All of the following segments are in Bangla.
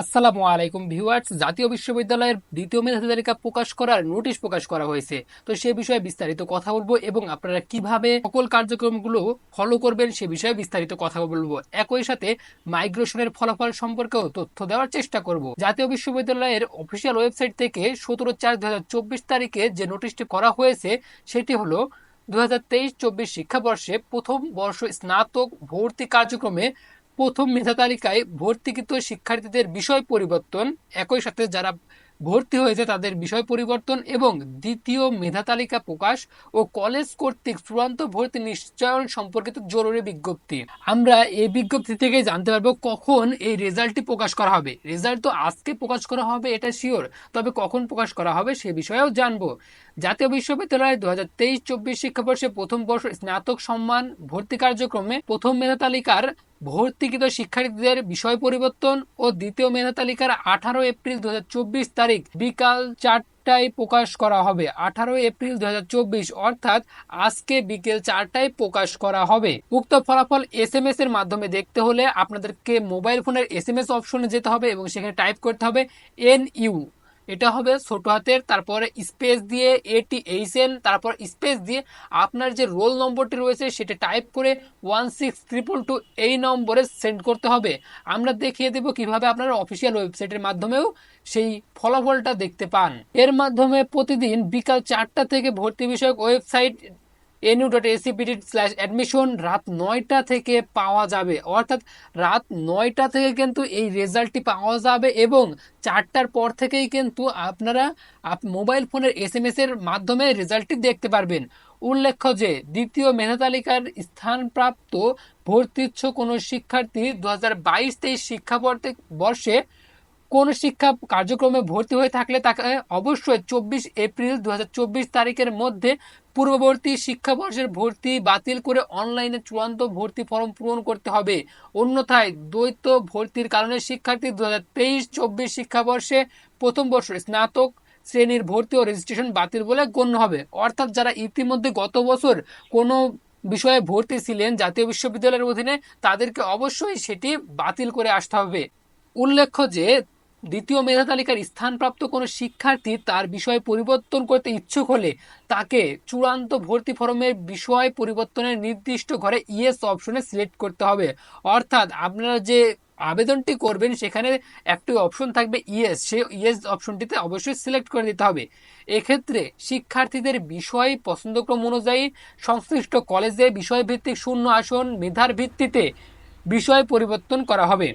আসসালামু আলাইকুম ভিউয়ার্স। জাতীয় বিশ্ববিদ্যালয়ের দ্বিতীয় মেধাবী তালিকা প্রকাশ করার নোটিশ প্রকাশ করা হয়েছে। তো সে বিষয়ে বিস্তারিত কথা বলব এবং আপনারা কীভাবে সকল কার্যক্রমগুলো ফলো করবেন সে বিষয়ে বিস্তারিত কথা বলব। একই সাথে মাইগ্রেশনের ফলাফল সম্পর্কেও তথ্য দেওয়ার চেষ্টা করব। জাতীয় বিশ্ববিদ্যালয়ের অফিসিয়াল ওয়েবসাইট থেকে সতেরো চার দু তারিখে যে নোটিশটি করা হয়েছে, সেটি হলো দু হাজার তেইশ চব্বিশ শিক্ষাবর্ষে প্রথম বর্ষ স্নাতক ভর্তি কার্যক্রমে প্রথম মেধা তালিকায় ভর্তিকৃত শিক্ষার্থীদের বিষয় পরিবর্তন, একই সাথে যারা ভর্তি হয়েছে তাদের বিষয় পরিবর্তন এবং দ্বিতীয় মেধা তালিকা প্রকাশ ও কলেজ কর্তৃক চূড়ান্ত ভর্তি নিশ্চয়ন সম্পর্কিত জরুরি বিজ্ঞপ্তি। আমরা এই বিজ্ঞপ্তি থেকে জানতে পারব কখন এই রেজাল্টটি প্রকাশ করা হবে। রেজাল্ট তো আজকে প্রকাশ করা হবে, এটা শিওর তবে কখন প্রকাশ করা হবে সে বিষয়েও জানব। জাতীয় বিশ্ববিদ্যালয় দু হাজার তেইশ চব্বিশ শিক্ষাবর্ষে প্রথম বর্ষ স্নাতক সম্মান ভর্তি কার্যক্রমে প্রথম মেধা তালিকার ভর্তিকৃত শিক্ষার্থীদের বিষয় পরিবর্তন ও দ্বিতীয় মেধা তালিকার আঠারো এপ্রিল দু হাজার চব্বিশ তারিখ বিকাল চারটায় প্রকাশ করা হবে। আঠারো এপ্রিল দু হাজার চব্বিশ, অর্থাৎ আজকে বিকেল চারটায় প্রকাশ করা হবে। উক্ত ফলাফল এস এম এর মাধ্যমে দেখতে হলে আপনাদেরকে মোবাইল ফোনের এস এম এস অপশনে যেতে হবে এবং সেখানে টাইপ করতে হবে এন ইউ এটা হবে ছোট হাতের, তারপরে স্পেস দিয়ে এটি এইচ এন তারপর স্পেস দিয়ে আপনার যে রোল নম্বরটি রয়েছে সেটা টাইপ করে ওয়ান সিক্স ট্রিপল টু এই নম্বরে সেন্ড করতে হবে। আমরা দেখিয়ে দেব কীভাবে আপনারা অফিসিয়াল ওয়েবসাইটের মাধ্যমেও সেই ফলাফলটা দেখতে পান। এর মাধ্যমে প্রতিদিন বিকাল চারটা থেকে ভর্তি বিষয়ক website NU dot ACPT slash admission রাত নয়টা থেকে পাওয়া যাবে। অর্থাৎ রাত নয়টা থেকে কিন্তু এই রেজাল্টটি পাওয়া যাবে এবং চারটার পর থেকেই কিন্তু আপনারা মোবাইল ফোনের এস এম এর মাধ্যমে রেজাল্টটি দেখতে পারবেন। উল্লেখ্য যে, দ্বিতীয় মেধা তালিকার স্থানপ্রাপ্ত ভর্তিচ্ছ কোনো শিক্ষার্থী দু হাজার বাইশ তেইশ শিক্ষাবর্ষে কোন শিক্ষা কার্যক্রমে ভর্তি হয়ে থাকলে তাকে অবশ্যই চব্বিশ এপ্রিল দু হাজার চব্বিশ তারিখের মধ্যে পূর্ববর্তী শিক্ষাবর্ষের ভর্তি বাতিল করে অনলাইনে চূড়ান্ত ভর্তি ফর্ম পূরণ করতে হবে। অন্যথায় দ্বৈত ভর্তির কারণে শিক্ষার্থী দু হাজার তেইশ চব্বিশ শিক্ষাবর্ষে প্রথম বর্ষের স্নাতক শ্রেণির ভর্তি ও রেজিস্ট্রেশন বাতিল বলে গণ্য হবে। অর্থাৎ যারা ইতিমধ্যে গত বছর কোনো বিষয়ে ভর্তি ছিলেন জাতীয় বিশ্ববিদ্যালয়ের অধীনে, তাদেরকে অবশ্যই সেটি বাতিল করে আসতে হবে। উল্লেখ্য যে দ্বিতীয় মেধা তালিকার স্থানপ্রাপ্ত কোনো শিক্ষার্থী তার বিষয় পরিবর্তন করতে ইচ্ছুক হলে তাকে চূড়ান্ত ভর্তি ফরমের বিষয় পরিবর্তনের নির্দিষ্ট ঘরে ইয়েস অপশনে সিলেক্ট করতে হবে। অর্থাৎ আপনারা যে আবেদনটি করবেন, সেখানে একটি অপশন থাকবে ইয়েস সে ইয়েস অপশনটিতে অবশ্যই সিলেক্ট করে দিতে হবে। এক্ষেত্রে শিক্ষার্থীদের বিষয় পছন্দক্রম অনুযায়ী সংশ্লিষ্ট কলেজে বিষয়ভিত্তিক শূন্য আসন মেধার ভিত্তিতে বিষয় পরিবর্তন করা হবে।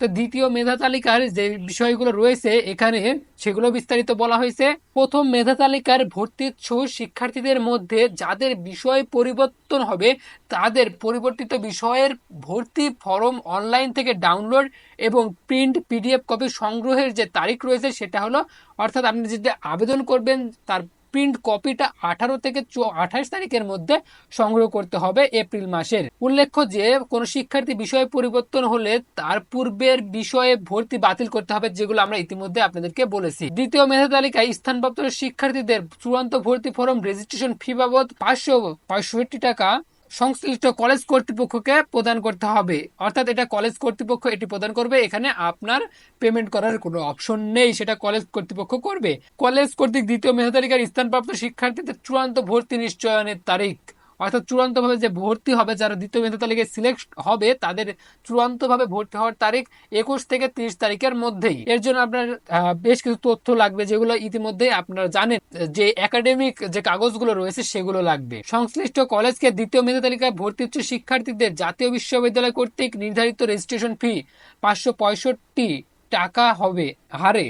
তো দ্বিতীয় মেধা তালিকার যে বিষয়গুলো রয়েছে, এখানে সেগুলো বিস্তারিত বলা হয়েছে। প্রথম মেধা তালিকার ভর্তিচ্ছ শিক্ষার্থীদের মধ্যে যাদের বিষয় পরিবর্তন হবে, তাদের পরিবর্তিত বিষয়ের ভর্তি ফর্ম অনলাইন থেকে ডাউনলোড এবং প্রিন্ট পিডিএফ কপি সংগ্রহের যে তারিখ রয়েছে, সেটা হলো, অর্থাৎ আপনি যদি আবেদন করবেন, তার প্রিন্ট কপিটা আঠারো থেকে আঠাশ তারিখের মধ্যে সংগ্রহ করতে হবে এপ্রিল মাসের। উল্লেখ্য যে, কোনো শিক্ষার্থী বিষয় পরিবর্তন হলে তার পূর্বের বিষয়ে ভর্তি বাতিল করতে হবে, যেগুলো আমরা ইতিমধ্যে আপনাদেরকে বলেছি। দ্বিতীয় মেধা তালিকায় স্থানপ্রাপ্ত শিক্ষার্থীদের চূড়ান্ত ভর্তি ফর্ম রেজিস্ট্রেশন ফি বাবদ পাঁচশো পঁয়ষট্টি টাকা সংশ্লিষ্ট কলেজ কর্তৃপক্ষকে প্রদান করতে হবে। অর্থাৎ এটা কলেজ কর্তৃপক্ষ এটি প্রদান করবে, এখানে আপনার পেমেন্ট করার কোনো অপশন নেই, সেটা কলেজ কর্তৃপক্ষ করবে। কলেজ কর্তৃক দ্বিতীয় মেধা তালিকার স্থানপ্রাপ্ত শিক্ষার্থীদের চূড়ান্ত ভর্তি নিশ্চয়নের তারিখ অর্থাৎ চূড়ান্তভাবে যে ভর্তি হবে, যারা দ্বিতীয় মেধা তালিকায় সিলেক্ট হবে, তাদের চূড়ান্তভাবে ভর্তি হওয়ার তারিখ একুশ থেকে তিরিশ তারিখের মধ্যেই। এর জন্য আপনার বেশ কিছু তথ্য লাগবে যেগুলো ইতিমধ্যে আপনারা জানেন, যে একাডেমিক যে কাগজগুলো রয়েছে সেগুলো লাগবে। সংশ্লিষ্ট কলেজকে দ্বিতীয় মেধা তালিকায় ভর্তি হচ্ছে শিক্ষার্থীদের জাতীয় বিশ্ববিদ্যালয় কর্তৃক নির্ধারিত রেজিস্ট্রেশন ফি পাঁচশো পঁয়ষট্টি টাকা হবে হারে।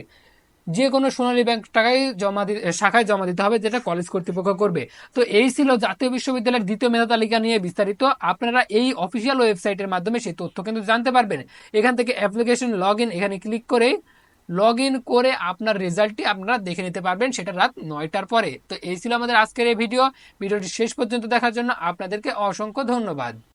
যে কোনো সোনালী ব্যাংক টাকায় জমা শাখায় জমা দিতে হবে, যেটা কলেজ কর্তৃপক্ষ করবে। তো এই ছিল জাতীয় বিশ্ববিদ্যালয়ের দ্বিতীয় মেধা তালিকা নিয়ে বিস্তারিত। আপনারা এই অফিসিয়াল ওয়েবসাইটের মাধ্যমে সেই তথ্য কিন্তু জানতে পারবেন। এখান থেকে অ্যাপ্লিকেশন লগ ইন এখানে ক্লিক করে লগ ইন করে আপনার রেজাল্টটি আপনারা দেখে নিতে পারবেন সেটা রাত নয়টার পরে। তো এই ছিল আমাদের আজকের এই ভিডিও ভিডিওটি শেষ পর্যন্ত দেখার জন্য আপনাদেরকে অসংখ্য ধন্যবাদ।